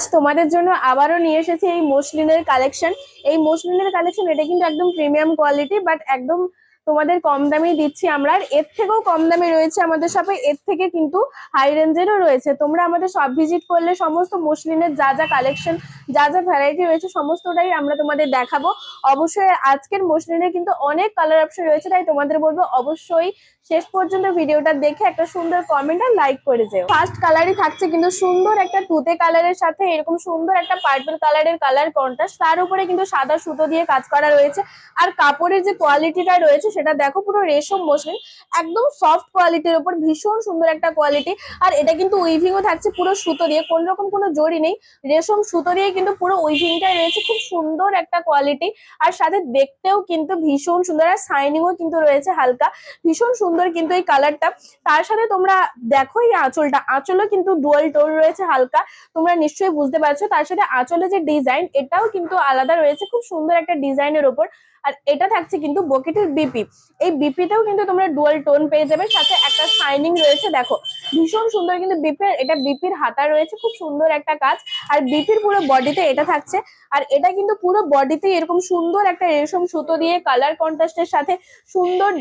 আজ তোমাদের জন্য আবারও নিয়ে এসেছি এই মসলিনের কালেকশন এই মসলিনের কালেকশন এটা কিন্তু একদম প্রিমিয়াম কোয়ালিটি বাট একদম তোমাদের কম দামেই দিচ্ছি আমরা। আর এর থেকেও কম দামে রয়েছে আমাদের শপে এর থেকে কিন্তু হাই রেঞ্জেরও রয়েছে। তোমরা আমাদের সব ভিজিট করলে সমস্ত মসলিনের যা যা কালেকশন যা যা ভ্যারাইটি রয়েছে, সমস্তটাই আমরা তোমাদের দেখাবো। অবশ্যই আজকের মসলিনের কিন্তু অনেক কালার অপশন রয়েছে, তাই তোমাদের বলব অবশ্যই শেষ পর্যন্ত ভিডিওটা দেখে একটা সুন্দর কমেন্ট আর লাইক করে যেও। ফার্স্ট কালারই থাকছে কিন্তু সুন্দর একটা তুতে কালারের সাথে এরকম সুন্দর একটা পার্পল কালারের কালার কন্ট্রাস্ট তার উপরে কিন্তু সাদা সুতো দিয়ে কাজ করা রয়েছে। আর কাপড়ের যে কোয়ালিটিটা রয়েছে সেটা দেখো পুরো রেশম মসলিন একদম সফট কোয়ালিটির উপর ভীষণ সুন্দর একটা কোয়ালিটি আর এটা কিন্তু উইভিংও থাকছে পুরো সুতো দিয়ে, কোন রকম কোনো জড়ি নেই। রেশম সুতো দিয়ে কিন্তু পুরো উইভিংটাই রয়েছে, খুব সুন্দর একটা কোয়ালিটি আর সাথে দেখতেও কিন্তু ভীষণ সুন্দর, আর শাইনিংও কিন্তু রয়েছে হালকা। ভীষণ কিন্তু এই কালারটা তার সাথে তোমরা দেখো এই আঁচলটা। আঁচলও কিন্তু ডুয়াল টোন রয়েছে হালকা। তোমরা নিশ্চয়ই বুঝতে পারছ। তার সাথে আঁচলে যে ডিজাইন এটাও কিন্তু আলাদা রয়েছে। খুব সুন্দর একটা ডিজাইনের ওপর। আর এটা থাকছে কিন্তু বকেটের বিপি এই বিপিতেও কিন্তু তোমরা ডুয়াল টোন পেয়ে যাবে। সাথে একটা শাইনিং রয়েছে, দেখো। ভীষণ সুন্দর কিন্তু বিপির এটা বিপির হাতা রয়েছে। খুব সুন্দর একটা কাজ। আর বিপির পুরো বডিতে এটা থাকছে। আর এটা কিন্তু পুরো বডিতে এরকম সুন্দর একটা রেশম সুতো দিয়ে কালার কন্ট্রাস্টের সাথে সুন্দর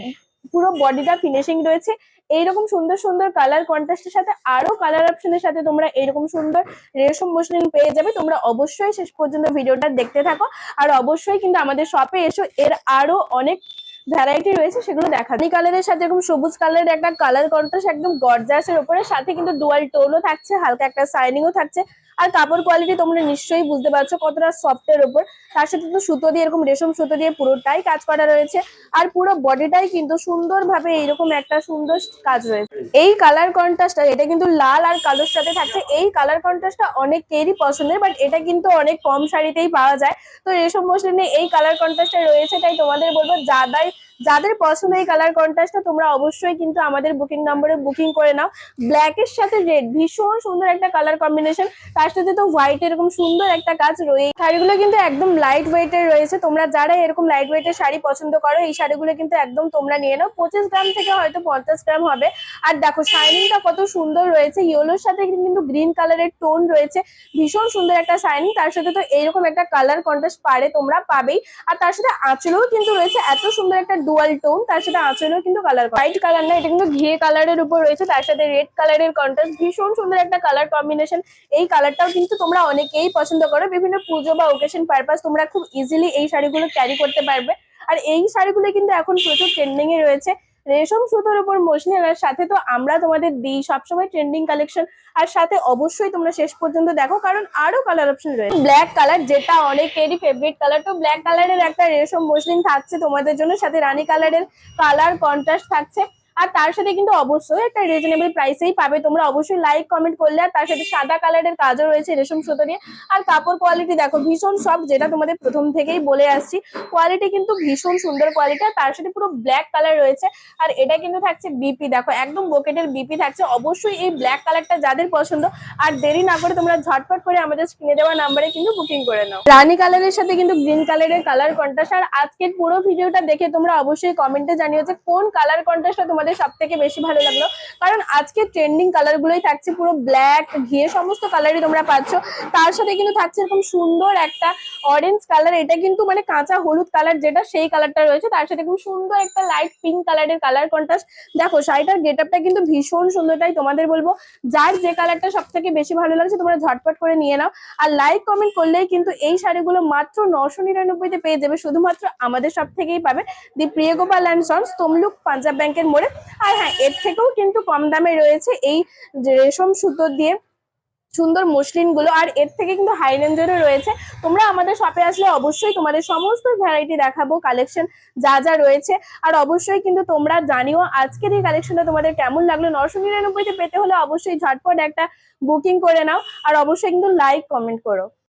পুরো বডিটা ফিনিশিং রয়েছে। এইরকম সুন্দর সুন্দর কালার কন্ট্রাস্টের সাথে আরও কালার অপশনের সাথে তোমরা এরকম সুন্দর রেশম মসলিন পেয়ে যাবে। তোমরা অবশ্যই শেষ পর্যন্ত ভিডিওটা দেখতে থাকো। আর অবশ্যই কিন্তু আমাদের শপে এসো, এর আরও অনেক ভ্যারাইটি রয়েছে, সেগুলো দেখা এই কালারের সাথে এরকম সবুজ কালারের একটা কালার কন্ট্রাস্ট একদম গর্জাসের উপরে সাথে কিন্তু ডুয়াল টোনও থাকছে, হালকা একটা শাইনিংও থাকছে। আর কাপড় কোয়ালিটি তোমরা নিশ্চয়ই বুঝতে পারছ কতটা সফটের উপর। তার সাথে তো সুতো দিয়ে, এরকম রেশম সুতো দিয়ে পুরোটাই কাজ করা রয়েছে। আর পুরো বডিটাই কিন্তু সুন্দরভাবে এইরকম একটা সুন্দর কাজ রয়েছে। এই কালার কন্ট্রাস্টটা এটা কিন্তু লাল আর কালোর সাথে থাকছে। এই কালার কন্ট্রাস্টটা অনেকেরই পছন্দের বাট এটা কিন্তু অনেক কম শাড়িতেই পাওয়া যায়। তো রেশম মসলিনে এই কালার কন্ট্রাস্টটা রয়েছে, তাই তোমাদের বলব যাদের যাদের পছন্দ এই কালার কন্ট্রাস্টটা তোমরা অবশ্যই কিন্তু আমাদের বুকিং নম্বরে বুকিং করে নাও। ব্ল্যাক এর সাথে রেড ভীষণ সুন্দর একটা কালার কম্বিনেশন তার সাথে তো হোয়াইট এরকম সুন্দর একটা কাজ রয়েছে শাড়িগুলো কিন্তু একদম লাইট ওয়েট ওয়েটের রয়েছে। তোমরা যারা এরকম লাইট ওয়েট এর শাড়ি পছন্দ করো, এই শাড়িগুলো কিন্তু একদম তোমরা নিয়ে নাও। পঁচিশ গ্রাম থেকে হয়তো পঞ্চাশ গ্রাম হবে। আর দেখো শাইনিংটা কত সুন্দর রয়েছে ইয়েলোর সাথে কিন্তু গ্রিন কালারের টোন রয়েছে, ভীষণ সুন্দর একটা শাইনিং তার সাথে তো এইরকম একটা কালার কন্ট্রাস্ট পারে তোমরা পাবেই, আর তার সাথে আঁচলেও কিন্তু রয়েছে, এত সুন্দর একটা ডুয়াল টোন তার সাথে আঁচলেও কিন্তু কালার হোয়াইট কালার না, এটা কিন্তু ঘিয়ে কালারের উপর রয়েছে, তার সাথে রেড কালারের কন্ট্রাস্ট ভীষণ সুন্দর একটা কালার কম্বিনেশন এই কালারটাও কিন্তু তোমরা অনেকেই পছন্দ করো, বিভিন্ন পুজো বা ওকেশন পারপাস তোমরা খুব ইজিলি এই শাড়িগুলো ক্যারি করতে পারবে, আর এই শাড়িগুলো কিন্তু এখন প্রচুর ট্রেন্ডিং এ রয়েছে রেশম সুতোর উপর মসলিন আর সাথে তো আমরা তোমাদের দিই সবসময় ট্রেন্ডিং কালেকশন আর সাথে অবশ্যই তোমরা শেষ পর্যন্ত দেখো, কারণ আরও কালার অপশন রয়েছে। ব্ল্যাক কালার যেটা অনেকেরই ফেভারিট কালার তো ব্ল্যাক কালারের একটা রেশম মসলিন থাকছে তোমাদের জন্য, সাথে রানী কালারের কালার কন্ট্রাস্ট থাকছে। আর তার সাথে কিন্তু অবশ্যই একটা রিজনেবল প্রাইসেই পাবে। তোমরা অবশ্যই লাইক কমেন্ট করলে আর তার সাথে সাদা কালারের কাজও রয়েছে রেশম সুতো নিয়ে। আর কাপড় কোয়ালিটি দেখো, ভীষণ সব যেটা তোমাদের প্রথম থেকেই বলে আসছি। কোয়ালিটি কিন্তু ভীষণ সুন্দর কোয়ালিটি আর তার সাথে পুরো ব্ল্যাক কালার রয়েছে। আর এটা কিন্তু থাকছে বিপি দেখো, একদম বোকেটের বিপি থাকছে। অবশ্যই এই ব্ল্যাক কালারটা যাদের পছন্দ, আর দেরি না করে তোমরা ঝটপট করে আমাদের স্ক্রিনে দেওয়া নাম্বারে কিন্তু বুকিং করে নাও। রানী কালারের সাথে কিন্তু গ্রিন কালারের কালার কন্ট্রাস্ট আর আজকের পুরো ভিডিওটা দেখে তোমরা অবশ্যই কমেন্টে জানিও যে কোন কালার কন্ট্রাস্টটা তোমাদের সব থেকে বেশি ভালো লাগল। কারণ আজকে ট্রেন্ডিং কালার গুলোই থাকছে পুরো ব্ল্যাক ঘিয়ে সমস্ত কালারই তোমরা পাচ্ছ। তার সাথে কিন্তু থাকছে এরকম সুন্দর একটা অরেঞ্জ কালার এটা কিন্তু মানে কাঁচা হলুদ কালার যেটা সেই কালারটা রয়েছে। তার সাথে খুব সুন্দর একটা লাইট পিঙ্ক কালারের কালার কন্ট্রাস্ট দেখো, শাড়িটার গেট কিন্তু ভীষণ সুন্দর, তাই তোমাদের বলব, যার যে কালারটা সব থেকে বেশি ভালো লাগছে, তোমরা ঝটপট করে নিয়ে নাও। আর লাইক কমেন্ট করলেই কিন্তু এই শাড়িগুলো মাত্র নশো নিরানব্বইতে পেয়ে যাবে। শুধুমাত্র আমাদের সব থেকেই পাবে। The Priyagopal and sons Tamluk, Punjab ব্যাংকের মোড়ে আর হ্যাঁ এর থেকেও কিন্তু কম দামে রয়েছে এই রেশম সুতো দিয়ে সুন্দর মসলিনগুলো, আর এর থেকে কিন্তু হাই রেঞ্জেরও রয়েছে। তোমরা আমাদের শপে আসলে অবশ্যই তোমাদের সমস্ত ভ্যারাইটি দেখাবো কালেকশন যা যা রয়েছে। আর অবশ্যই কিন্তু তোমরা জানিও আজকের এই কালেকশনটা তোমাদের কেমন লাগল। নশো নিরানব্বইতে পেতে হলে অবশ্যই ঝটপট একটা বুকিং করে নাও। আর অবশ্যই কিন্তু লাইক কমেন্ট করো।